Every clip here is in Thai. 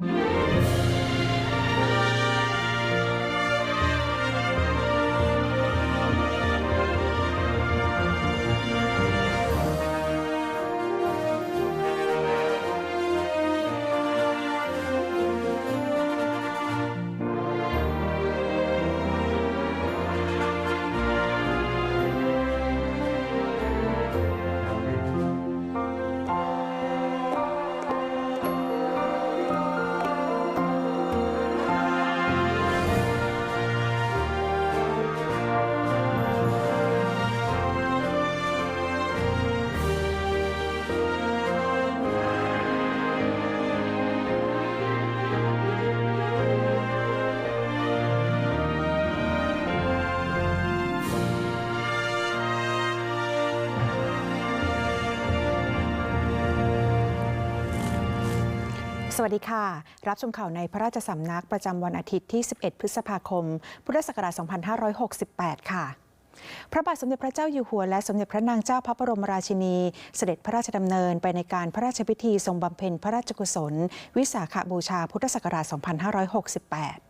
Música สวัสดีค่ะ รับชมข่าวในพระราชสำนักประจำวันอาทิตย์ที่ 11 พฤษภาคม พุทธศักราช 2568 ค่ะพระบาทสมเด็จพระเจ้าอยู่หัวและสมเด็จพระนางเจ้าพระบรมราชินี เสด็จพระราชดำเนินไปในการพระราชพิธีทรงบำเพ็ญพระราชกุศล วิสาขบูชาพุทธศักราช 2568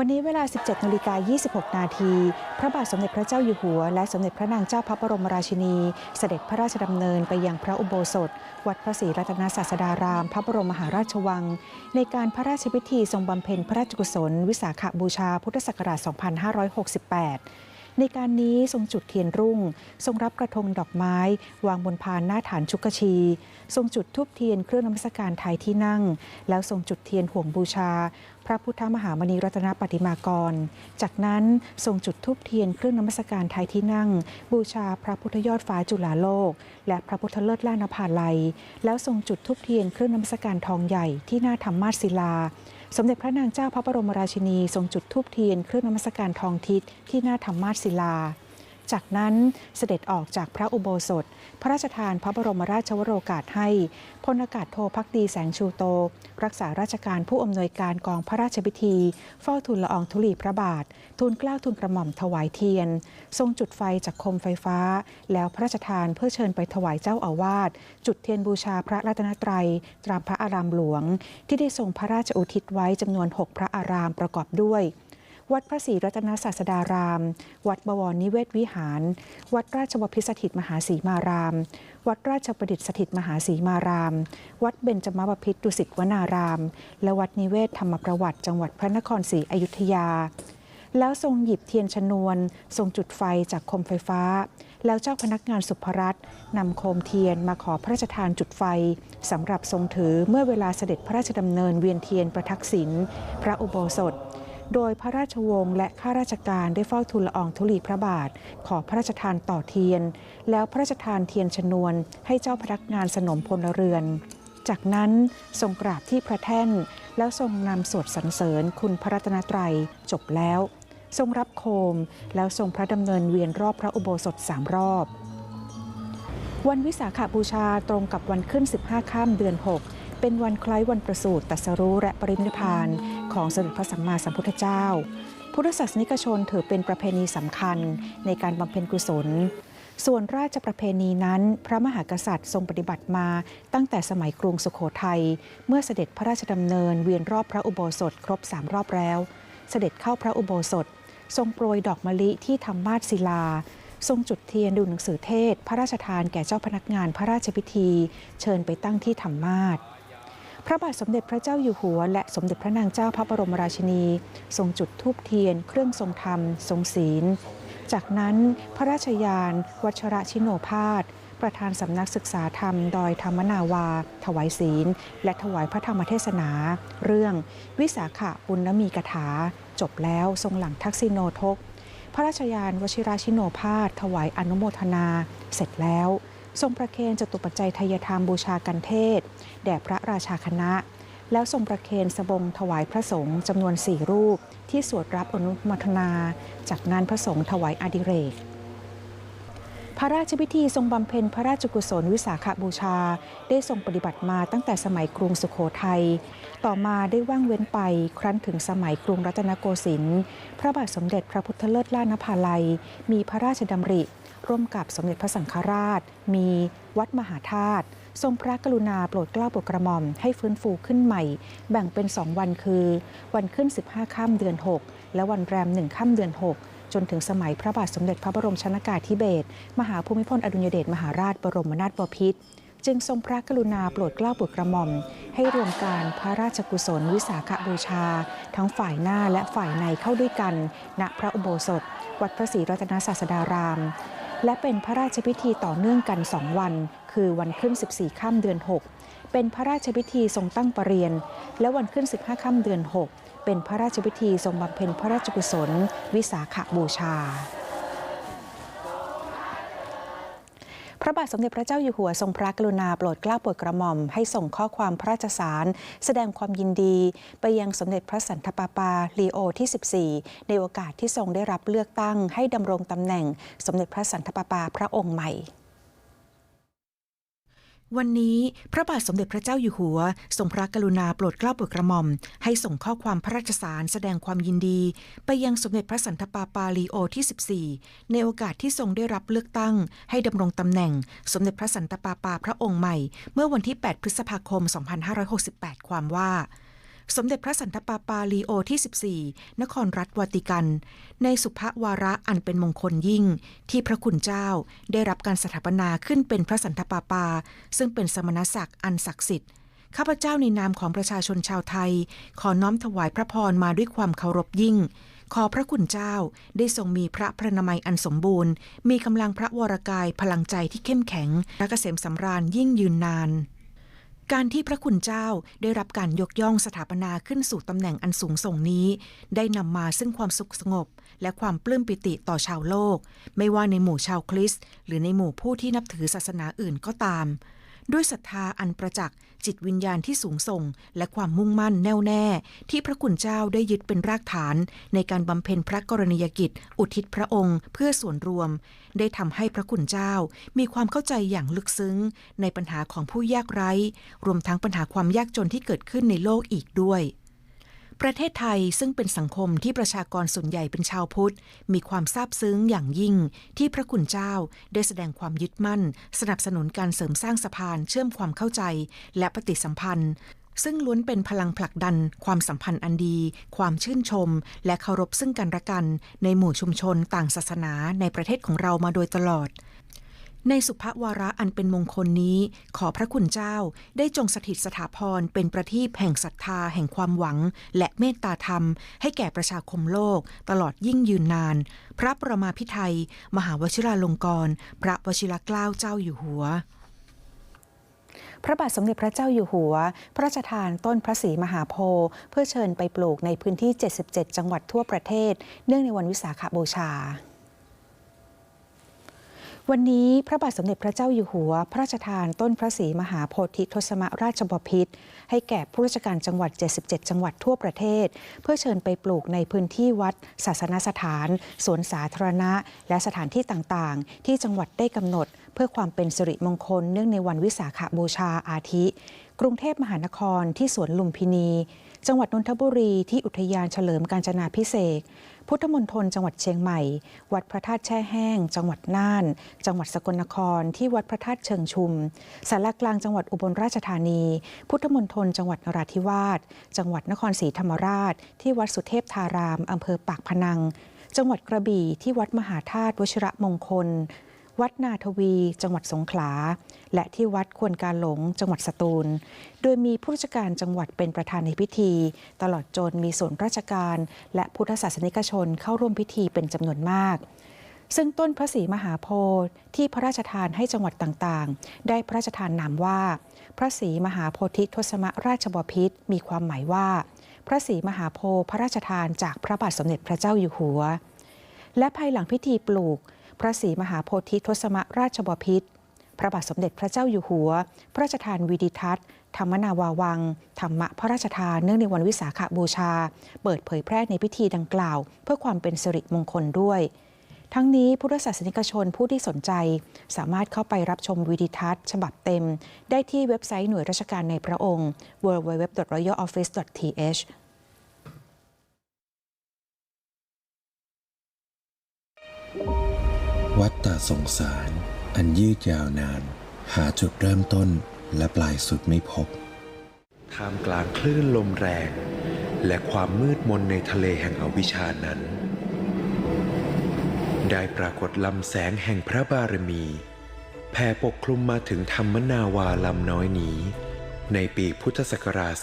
วันนี้เวลา 17นาฬิกา26 นาทีพระบาทสมเด็จพระเจ้าอยู่หัว และสมเด็จพระนางเจ้าพระบรมราชินี เสด็จพระราชดำเนินไปยังพระอุโบสถ วัดพระศรีรัตนศาสดาราม พระบรมมหาราชวัง ในการพระราชพิธีทรงบำเพ็ญพระราชกุศล วิสาขบูชาพุทธศักราช 2568ในการนี้ทรงจุดเทียนรุ่ง ทรงรับกระทงดอกไม้ วางบนพานหน้าฐานชุกชี ทรงจุดทูบเทียนเครื่องนมัสการไทยที่นั่ง แล้วทรงจุดเทียนห่วงบูชา พระพุทธมหามณีรัตนปฏิมากร จากนั้นทรงจุดทูบเทียนเครื่องนมัสการไทยที่นั่ง บูชาพระพุทธยอดฟ้าจุฬาโลก และพระพุทธเลิศล่านภาลัย แล้วทรงจุดทูบเทียนเครื่องนมัสการทองใหญ่ที่หน้าธรรมาศิลา สมเด็จพระนางเจ้าพระบรมราชินี ทรงจุดทูบเทียนเครื่องนมัสการทองทิศที่หน้าธรรมาศิลา จากนั้นเสด็จออกจากพระอุโบสถ พระราชทานพระบรมราชวโรกาสให้พลอากาศโทพักดีแสงชูโต รักษาราชการผู้อำนวยการกองพระราชพิธี เฝ้าทูลละอองธุลีพระบาท ทูลเกล้าทูลกระหม่อมถวายเทียน ทรงจุดไฟจากโคมไฟฟ้า แล้วพระราชทานเพื่อเชิญไปถวายเจ้าอาวาส จุดเทียนบูชาพระรัตนตรัย ตามพระอารามหลวง ที่ได้ทรงพระราชอุทิศไว้จำนวน 6 พระอารามประกอบด้วย วัดพระศรีรัตนศาสดาราม วัดบวรนิเวศวิหาร วัดราชบพิสถิตมหาสีมาราม วัดราชประดิษฐ์สถิตมหาสีมาราม วัดเบญจมบพิตรดุสิตวนาราม และวัดนิเวศธรรมประวัติ จังหวัดพระนครศรีอยุธยา แล้วทรงหยิบเทียนชนวน ทรงจุดไฟจากโคมไฟฟ้า แล้วเจ้าพนักงานสุภรัตน์นำโคมเทียนมาขอพระราชทานจุดไฟสำหรับทรงถือเมื่อเวลาเสด็จพระราชดำเนินเวียนเทียนประทักษิณพระอุโบสถ โดยพระราชวงศ์และข้าราชการได้เฝ้าทูลละอองธุลีพระบาท ขอพระราชทานต่อเทียน แล้วพระราชทานเทียนชนวน ให้เจ้าพนักงานสนมพลเรือน จากนั้นทรงกราบที่พระแท่น แล้วทรงนำสวดสรรเสริญคุณพระรัตนตรัยจบแล้ว ทรงรับโคมแล้วทรงพระดำเนินเวียนรอบพระอุโบสถสามรอบวันวิสาขบูชาตรงกับวันขึ้น 15 ข้ามเดือน 6 เป็นวันคล้ายวันประสูติตรัสรู้และปรินิพพาน ของสมเด็จพระสัมมาสัมพุทธเจ้า พุทธศาสนิกชนถือเป็นประเพณีสำคัญในการบำเพ็ญกุศล ส่วนราชประเพณีนั้น พระมหากษัตริย์ทรงปฏิบัติมา ตั้งแต่สมัยกรุงสุขโขทัยเมื่อเสด็จพระราชดำเนินเวียนรอบพระอุโบสถครบสามรอบแล้ว เสด็จเข้าพระอุโบสถ ทรงโปรยดอกมะลิที่ธรรมาสศิลาทรงจุดเทียนดูหนังสือเทศ พระราชทานแก่เจ้าพนักงานพระราชพิธี เชิญไปตั้งที่ธรรมาส พระบาทสมเด็จพระเจ้าอยู่หัว และสมเด็จพระนางเจ้าพระบรมราชินี ทรงจุดธูปเทียน เครื่องทรงธรรม ทรงศีล จากนั้นพระราชยาน วัชระชิโนภาสประธานสำนักศึกษาธรรม ดอยธรรมนาวา ถวายศีล และถวายพระธรรมเทศนา เรื่อง วิสาขบุญนมีกถา จบแล้วทรงหลังทักษิโนทก พระราชยานวชิราชิโนภาสถวายอนุโมทนา เสร็จแล้ว ทรงประเคนจตุปัจจัยทายธรรมบูชากันเทศ แด่พระราชาคณะ แล้วทรงประเคนสบงถวายพระสงฆ์จำนวนสี่รูป ที่สวดรับอนุโมทนา จากนั้นพระสงฆ์ถวายอดิเรกพระราชพิธีทรงบำเพ็ญพระราชกุศลวิสาขบูชา ได้ทรงปฏิบัติมาตั้งแต่สมัยกรุงสุขโขทัย ต่อมาได้ว่างเว้นไปครั้นถึงสมัยกรุงรัตนโกสินทร์ พระบาทสมเด็จพระพุทธเลิศล่านภาลัย มีพระราชดำริ ร่วมกับสมเด็จพระสังฆราช มีวัดมหาธาตุทรงพระกรุณาโปรดเกล้าโปรดกระหม่อมให้ฟื้นฟูขึ้นใหม่ แบ่งเป็น2วันคือ วันขึ้น 15ค่ำเดือน 6 และวันแรม1ค่ำเดือน 6 จนถึงสมัยพระบาทสมเด็จพระบรมชนากาธิเบศรมหาภูมิพลอดุลยเดชมหาราชบรมนาถบพิตรจึงทรงพระกรุณาโปรดเกล้าโปรดกระหม่อม ให้รวมการพระราชกุศลวิสาขบูชา ทั้งฝ่ายหน้าและฝ่ายในเข้าด้วยกัน ณพระอุโบสถ วัดพระศรีรัตนศาสดาราม และเป็นพระราชพิธีต่อเนื่องกันสองวัน คือวันขึ้น 14ค่ำเดือน 6 เป็นพระราชพิธีทรงตั้งประเรียน และวันขึ้น 15ค่ำเดือน 6 เป็นพระราชพิธีทรงบำเพ็ญพระราชกุศล วิสาขบูชา พ ระบาทสมเด็จพระเจ้าอยู่หัวทรงพระกรุณาโปรดเกล้าโปรดกระหม่อมให้ส่งข้อความพระราชสาร แสดงความยินดี ไปยังสมเด็จพระสันตะปาปาลีโอที่ 14 ในโอกาสที่ทรงได้รับเลือกตั้งให้ดำรงตำแหน่ง สมเด็จพระสันตะปาปาพระองค์ใหม่ วันนี้พระบาทสมเด็จพระเจ้าอยู่หัว ทรงพระกรุณาโปรดเกล้าโปรดกระหม่อม ให้ส่งข้อความพระราชสารแสดงความยินดี ไปยังสมเด็จพระสันตะปาปาลีโอที่ 14 ในโอกาสที่ทรงได้รับเลือกตั้ง ให้ดำรงตำแหน่ง สมเด็จพระสันตะปาปาพระองค์ใหม่ เมื่อวันที่ 8 พฤษภาคม 2568 ความว่า สมเด็จพระสันตะปาปาลีโอที่ 14 นครรัฐวาติกัน ในสุภวาระอันเป็นมงคลยิ่ง ที่พระคุณเจ้าได้รับการสถาปนาขึ้นเป็นพระสันตะปาปา ซึ่งเป็นสมณศักดิ์อันศักดิ์สิทธิ์ข้าพเจ้าในนามของประชาชนชาวไทย ขอน้อมถวายพระพรมาด้วยความเคารพยิ่ง ขอพระคุณเจ้าได้ทรงมีพระพระนามัยอันสมบูรณ์ มีกำลังพระวรกายพลังใจที่เข้มแข็งและเกษมสำราญยิ่งยืนนาน การที่พระคุณเจ้าได้รับการยกย่องสถาปนาขึ้นสู่ตำแหน่งอันสูงส่งนี้ ได้นำมาซึ่งความสุขสงบ และความปลื้มปิติต่อชาวโลก ไม่ว่าในหมู่ชาวคริสต์หรือในหมู่ผู้ที่นับถือศาสนาอื่นก็ตาม ด้วยศรัทธาอันประจักษ์จิตวิญญาณที่สูงส่ง และความมุ่งมั่นแน่วแน่ ที่พระคุณเจ้าได้ยึดเป็นรากฐาน ในการบำเพ็ญพระกรณียกิจ อุทิศพระองค์ เพื่อส่วนรวม ได้ทำให้พระคุณเจ้า มีความเข้าใจอย่างลึกซึ้ง ในปัญหาของผู้ยากไร้ รวมทั้งปัญหาความยากจนที่เกิดขึ้นในโลกอีกด้วย ประเทศไทยซึ่งเป็นสังคมที่ประชากรส่วนใหญ่เป็นชาวพุทธ มีความซาบซึ้งอย่างยิ่ง ที่พระคุณเจ้าได้แสดงความยึดมั่น สนับสนุนการเสริมสร้างสะพานเชื่อมความเข้าใจ และปฏิสัมพันธ์ ซึ่งล้วนเป็นพลังผลักดัน ความสัมพันธ์อันดี ความชื่นชม และเคารพซึ่งกันและกัน ในหมู่ชุมชนต่างศาสนาในประเทศของเรามาโดยตลอด ในสุภวาระอันเป็นมงคลนี้ ขอพระคุณเจ้าได้จงสถิตสถาพรเป็นประทีปแห่งศรัทธาแห่งความหวัง และเมตตาธรรม ให้แก่ประชาคมโลก ตลอดยิ่งยืนนาน พระประมาพิไทย มหาวชิราลงกรณ์พระวชิรเกล้าเจ้าอยู่หัวพระบาทสมเด็จพระเจ้าอยู่หัว พระราชทานต้นพระศรีมหาโพธิ์เพื่อเชิญไปปลูกในพื้นที่ 77 จังหวัดทั่วประเทศ เนื่องในวันวิสาขบูชา วันนี้พระบาทสมเด็จพระเจ้าอยู่หัว พระราชทานต้นพระศรีมหาโพธิทศมราชบพิตรให้แก่ผู้ราชการจังหวัด 77 จังหวัดทั่วประเทศ เพื่อเชิญไปปลูกในพื้นที่วัด ศาสนสถาน สวนสาธารณะ และสถานที่ต่างๆ ที่จังหวัดได้กำหนด เพื่อความเป็นสิริมงคลเนื่องในวันวิสาขบูชาอาทิ กรุงเทพมหานครที่สวนลุมพินี จังหวัดนนทบุรีที่อุทยานเฉลิมกาญจนาพิเศษ พุทธมณฑลจังหวัดเชียงใหม่ วัดพระธาตุแช่แห้ง จังหวัดน่าน จังหวัดสกลนคร ที่วัดพระธาตุเชิงชุมสารกลางจังหวัดอุบลราชธานี พุทธมณฑลจังหวัดนราธิวาส จังหวัดนครศรีธรรมราช ที่วัดสุเทพธารามอำเภอปากพนัง จังหวัดกระบี่ที่วัดมหาธาตุวชิระมงคล วัดนาทวี จังหวัดสงขลา และที่วัดควนกาหลง จังหวัดสตูล โดยมีผู้ราชการจังหวัดเป็นประธานในพิธี ตลอดจนมีส่วนราชการ และพุทธศาสนิกชนเข้าร่วมพิธีเป็นจำนวนมาก ซึ่งต้นพระศรีมหาโพธิ์ที่พระราชทานให้จังหวัดต่างๆ ได้พระราชทานนามว่า พระศรีมหาโพธิทศมราชบพิตรมีความหมายว่า พระศรีมหาโพธิ์พระราชทานจากพระบาทสมเด็จพระเจ้าอยู่หัวและภายหลังพิธีปลูก พระศรีมหาโพธิทศมราชบพิตร พระบาทสมเด็จพระเจ้าอยู่หัว พระราชทานวิดิทัศน์ ธรรมนาวาวัง ธรรมะพระราชทานเนื่องในวันวิสาขบูชา เปิดเผยแพร่ในพิธีดังกล่าว เพื่อความเป็นสิริมงคลด้วย ทั้งนี้พุทธศาสนิกชนผู้ที่สนใจ สามารถเข้าไปรับชมวิดิทัศน์ ฉบับเต็ม ได้ที่เว็บไซต์หน่วยราชการในพระองค์ www.royaloffice.th วัฏฏะสงสาร อันยืดยาวนาน หาจุดเริ่มต้นและปลายสุดไม่พบท่ามกลางคลื่นลมแรง และความมืดมนในทะเลแห่งอวิชานั้น ได้ปรากฏลำแสงแห่งพระบารมีแผ่ปกคลุมมาถึงธรรมนาวาลำน้อยนี้ ในปีพุทธศักราช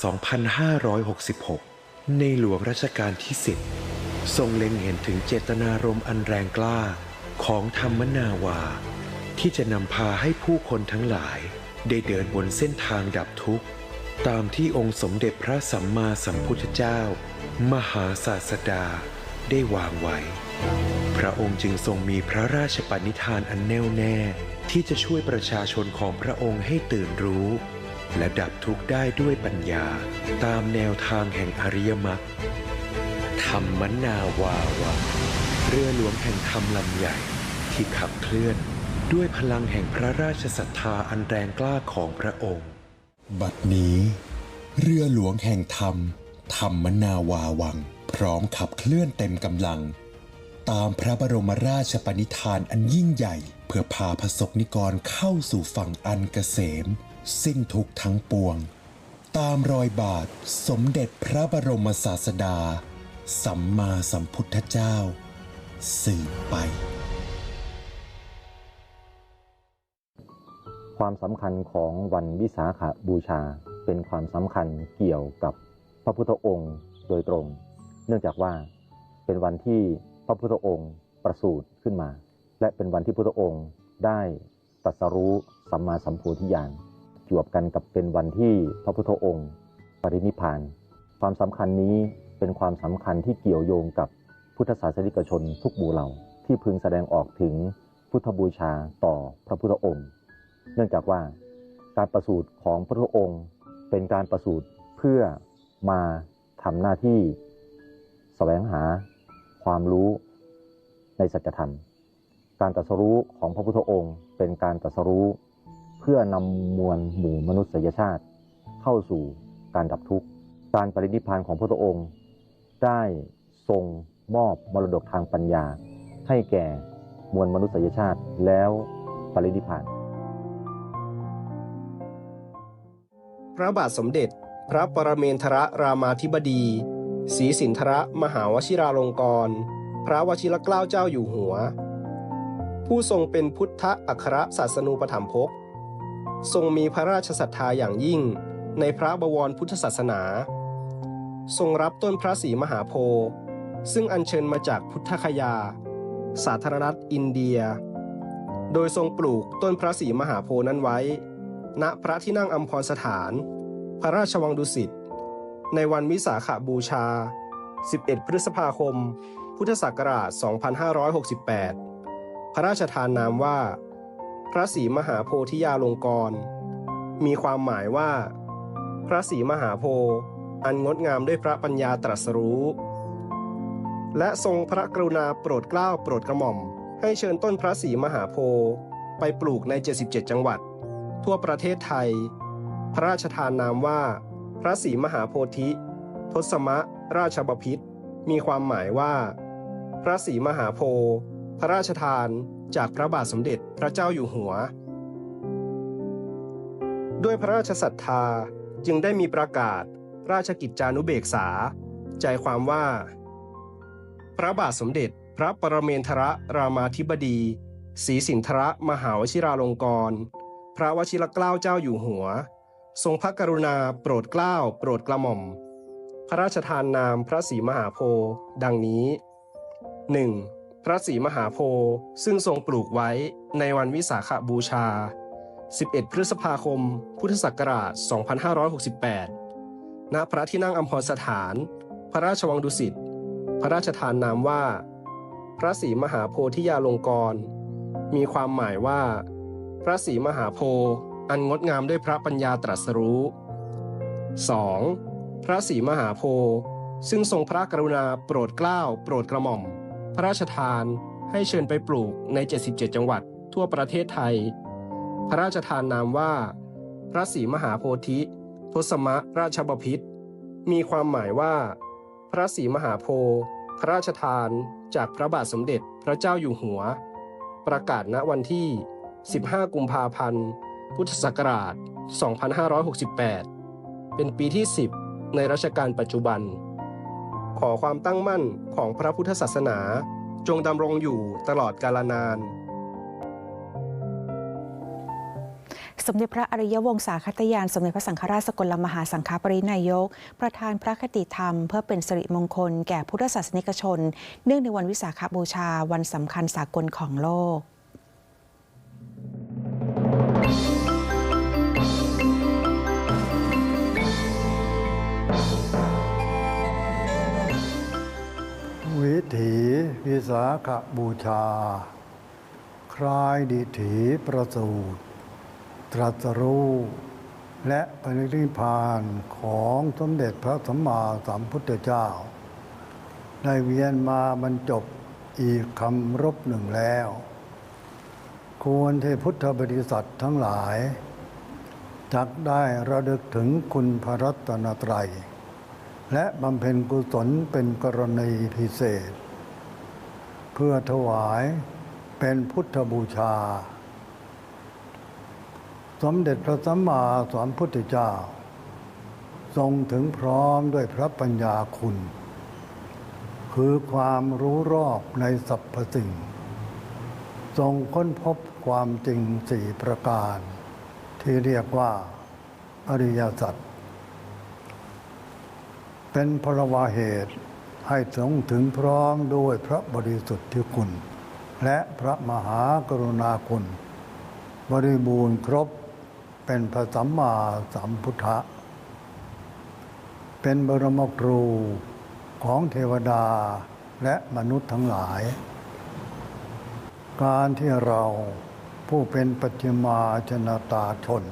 2566 ในหลวงรัชกาลที่ 10 ทรงเล็งเห็นถึงเจตนารมณ์อันแรงกล้า ของธรรมนาวา ที่จะนำพาให้ผู้คนทั้งหลาย ได้เดินบนเส้นทางดับทุกข์ ตามที่องค์สมเด็จพระสัมมาสัมพุทธเจ้า มหาศาสดาได้วางไว้ พระองค์จึงทรงมีพระราชปณิธานอันแน่วแน่ ที่จะช่วยประชาชนของพระองค์ให้ตื่นรู้ และดับทุกข์ได้ด้วยปัญญาตามแนวทางแห่งอริยมรรคธรรมนาวาวะ เรือหลวงแห่งธรรมลำใหญ่ ที่ขับเคลื่อนด้วยพลังแห่งพระราชศรัทธาอันแรงกล้าของพระองค์ บัดนี้ เรือหลวงแห่งธรรม ธรรมนาวาวัง พร้อมขับเคลื่อนเต็มกำลัง ตามพระบรมราชปณิธานอันยิ่งใหญ่ เพื่อพาพระสกนิกรเข้าสู่ฝั่งอันเกษม สิ้นทุกทั้งปวง ตามรอยบาทสมเด็จพระบรมศาสดา สัมมาสัมพุทธเจ้า สืบไป ความสำคัญของวันวิสาขบูชาเป็นความสำคัญเกี่ยวกับพระพุทธองค์โดยตรง เนื่องจากว่าเป็นวันที่พระพุทธองค์ประสูติขึ้นมา และเป็นวันที่พระพุทธองค์ได้ตรัสรู้สัมมาสัมโพธิญาณจวบกันกับเป็นวันที่พระพุทธองค์ปรินิพพาน ความสำคัญนี้เป็นความสำคัญที่เกี่ยวโยงกับ พุทธศาสนิกชนทุกหมู่เหล่าที่พึงแสดงออกถึงพุทธบูชาต่อพระพุทธองค์ เนื่องจากว่าการประสูติของพระพุทธองค์เป็นการประสูติเพื่อมาทำหน้าที่แสวงหาความรู้ในสัจธรรม การตรัสรู้ของพระพุทธองค์เป็นการตรัสรู้เพื่อนำมวลหมู่มนุษยชาติ เข้าสู่การดับทุกข์ การปรินิพพานของพระพุทธองค์ได้ทรง มอบมรดกทางปัญญา ให้แก่มวลมนุษยชาติแล้วปรินิพานพระบาทสมเด็จ พระปรเมนทรรามาธิบดีศรีสินทรมหาวชิราลงกรณพระวชิรเกล้าเจ้าอยู่หัว ผู้ทรงเป็นพุทธอัครศาสนูปถัมภกทรงมีพระราชศรัทธาอย่างยิ่งในพระบวรพุทธศาสนา ทรงรับต้นพระศรีมหาโพธิ์ ซึ่งอัญเชิญมาจากพุทธคยา สาธารณรัฐอินเดีย โดยทรงปลูกต้นพระศรีมหาโพนั้นไว้ ณพระที่นั่งอัมพรสถาน พระราชวังดุสิต ในวันวิสาขบูชา 11 พฤษภาคม พุทธศักราช 2568 พระราชทานนามว่า พระศรีมหาโพธิยาลงกร มีความหมายว่า พระศรีมหาโพอันงดงามด้วยพระปัญญาตรัสรู้ และทรงพระกรุณาโปรดเกล้าโปรดกระหม่อม ให้เชิญต้นพระศรีมหาโพธิ์ไปปลูกใน 77 จังหวัด ทั่วประเทศไทย พระราชทานนามว่า พระศรีมหาโพธิ ทศมะ ราชบพิษมีความหมายว่า พระศรีมหาโพธิ์พระราชทานจากพระบาทสมเด็จพระเจ้าอยู่หัว ด้วยพระราชศรัทธาจึงได้มีประกาศ ราชกิจจานุเบกษา ใจความว่า พระบาทสมเด็จ พระปรเมนทรรามาธิบดีศรีสินทรมหาวชิราลงกรณ์พระวชิรเกล้าเจ้าอยู่หัว ทรงพระกรุณาโปรดเกล้า โปรดกระหม่อม พระราชทานนามพระศรีมหาโพธิ์ดังนี้ 1. พระศรีมหาโพธิ์ซึ่งทรงปลูกไว้ในวันวิสาขบูชา 11 พฤษภาคม พุทธศักราช 2568 ณ พระที่นั่งอัมพรสถาน พระราชวังดุสิต พระราชทานนามว่า พระศรีมหาโพธิยาลงกร มีความหมายว่า พระศรีมหาโพอันงดงามด้วยพระปัญญาตรัสรู้ 2. พระศรีมหาโพซึ่งทรงพระกรุณาโปรดเกล้าโปรดกระหม่อม พระราชทานให้เชิญไปปลูกใน 77 จังหวัดทั่วประเทศไทย พระราชทานนามว่า พระศรีมหาโพธิทศมะราชบพิษมีความหมายว่า พระศรีมหาโพธิ์พระราชทานจากพระบาทสมเด็จพระเจ้าอยู่หัว ประกาศณวันที่ 15 กุมภาพันธ์ พุทธศักราช 2568 เป็นปีที่ 10 ในรัชกาลปัจจุบัน ขอความตั้งมั่นของพระพุทธศาสนา จงดำรงอยู่ตลอดกาลนาน สมเด็จพระอริยวงศาคตยาน สมเด็จพระสังฆราชสกลมหาสังฆปรินายก ประธานพระคติธรรม เพื่อเป็นสิริมงคลแก่พุทธศาสนิกชน เนื่องในวันวิสาขบูชาวันสำคัญสากลของโลกวิถีวิสาขบูชา คลายดิถีประสูตร ตรัสรู้และปรินิพพานของสมเด็จพระสัมมาสัมพุทธเจ้า ได้เวียนมาบรรจบอีกคำรบหนึ่งแล้ว ควรที่พุทธบริษัททั้งหลาย จักได้ระลึกถึงคุณพระรัตนตรัย และบำเพ็ญกุศลเป็นกรณีพิเศษ เพื่อถวายเป็นพุทธบูชา สมเด็จพระสัมมาสัมพุทธเจ้า ทรงถึงพร้อมด้วยพระปัญญาคุณ คือความรู้รอบในสรรพสิ่ง ทรงค้นพบความจริงสี่ประการ ที่เรียกว่า อริยสัจเป็นพลวาเหตุให้ทรงถึงพร้อมด้วยพระบริสุทธิคุณ และพระมหากรุณาคุณ บริบูรณ์ครบ เป็นพระสัมมาสัมพุทธะ เป็นบรมครูของเทวดาและมนุษย์ทั้งหลาย การที่เราผู้เป็นปัจิมาชนตาชน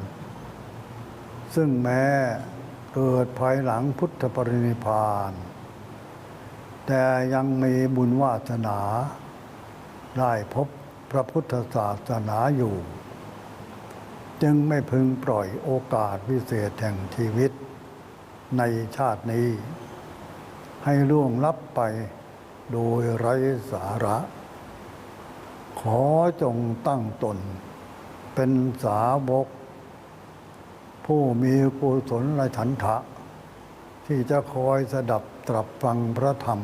ซึ่งแม้เกิดภายหลังพุทธปรินิพาน แต่ยังมีบุญวาสนา ได้พบพระพุทธศาสนาอยู่ จึงไม่พึงปล่อยโอกาสวิเศษแห่งชีวิต ในชาตินี้ ให้ล่วงลับไปโดยไร้สาระ ขอจงตั้งตน เป็นสาวก ผู้มีกุศลและฉันทะ ที่จะคอยสดับตรับฟังพระธรรม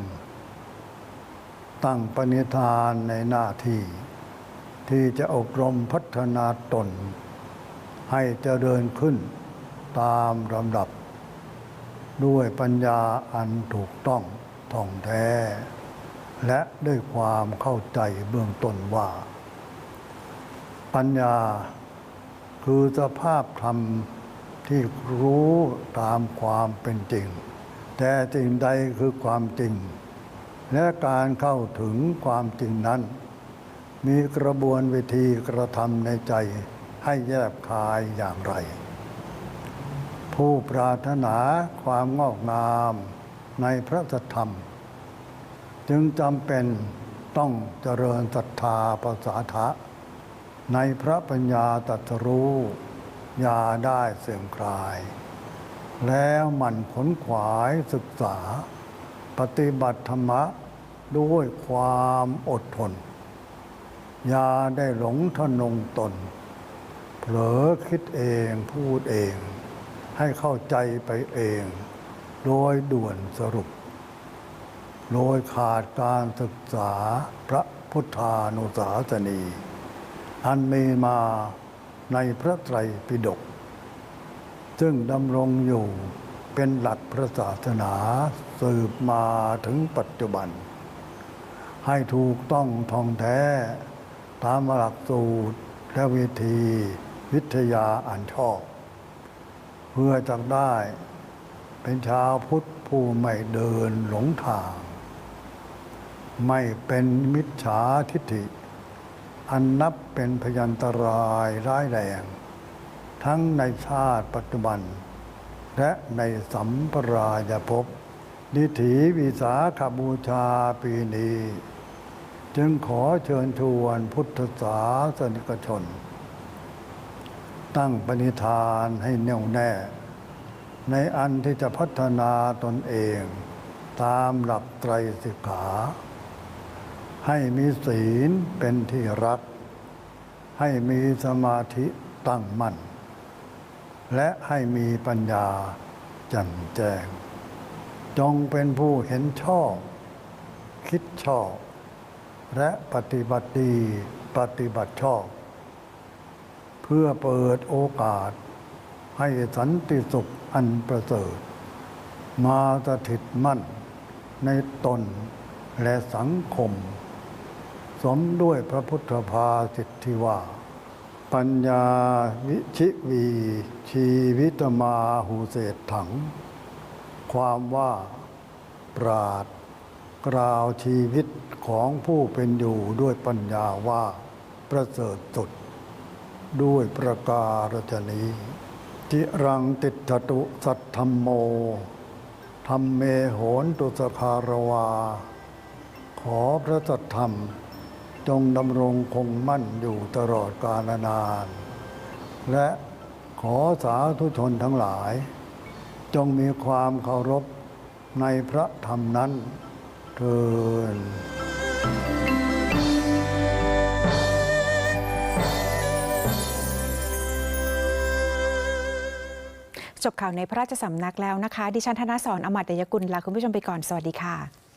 ตั้งปณิธานในหน้าที่ ที่จะอบรมพัฒนาตน ให้เจริญขึ้นตามลำดับ ด้วยปัญญาอันถูกต้องท่องแท้ และด้วยความเข้าใจเบื้องต้นว่า ปัญญาคือสภาพธรรมที่รู้ตามความเป็นจริง แต่สิ่งใดคือความจริง และการเข้าถึงความจริงนั้น มีกระบวนวิธีกระทำในใจ ให้แยบคายอย่างไร ผู้ปรารถนาความงอกงามในพระธรรม จึงจำเป็นต้องเจริญศรัทธาภาษาทะ ในพระปัญญาตรัสรู้ยาได้เสื่อมคลาย แล้วหมันขนขวายศึกษา ปฏิบัติธรรมะด้วยความอดทน ยาได้หลงทะนงตน เผลอคิดเองพูดเอง ให้เข้าใจไปเอง โดยด่วนสรุป โดยขาดการศึกษาพระพุทธานุสาสนี อันมีมาในพระไตรปิฎกซึ่งดำรงอยู่เป็นหลักพระศาสนาสืบมาถึงปัจจุบัน ให้ถูกต้องท่องแท้ ตามหลักสูตรและวิธี วิทยาอ่านชอบ เพื่อจะได้เป็นชาวพุทธผู้ไม่เดินหลงทาง ไม่เป็นมิจฉาทิฏฐิ อันนับเป็นพยันตรายร้ายแรงทั้งในชาติปัจจุบัน และในสัมปรายภพดิถีวิสาขบูชาปีนี้ จึงขอเชิญชวนพุทธศาสนิกชน ตั้งปณิธานให้แน่วแน่ ในอันที่จะพัฒนาตนเอง ตามหลักไตรสิกขา ให้มีศีลเป็นที่รัก ให้มีสมาธิตั้งมั่น และให้มีปัญญาแจ่มแจ้ง จงเป็นผู้เห็นชอบ คิดชอบ และปฏิบัติดีปฏิบัติชอบ พื่อเปิดโอกาส ให้สันติสุขอันประเสริฐ มาสถิตมั่นในตนและสังคม สมด้วยพระพุทธภาสิทธิว่า ปัญญาวิชิวี ชีวิตมาหูเศษถัง ความว่าปราดกล่าวชีวิตของผู้เป็นอยู่ด้วยปัญญาว่าประเสริฐสุด ด้วยประการฉนี้จิรังติถตุสัทธรรมโมธรรมเมโหนตุสคารวา ขอพระสัทธรรม จงดำรงคงมั่นอยู่ตลอดกาลนาน และขอสาธุชนทั้งหลาย จงมีความเคารพในพระธรรมนั้นเทิน จบข่าวในพระราชสำนักแล้วนะคะ ดิฉันธนสรอมรดยกุลลาคุณผู้ชมไปก่อน สวัสดีค่ะ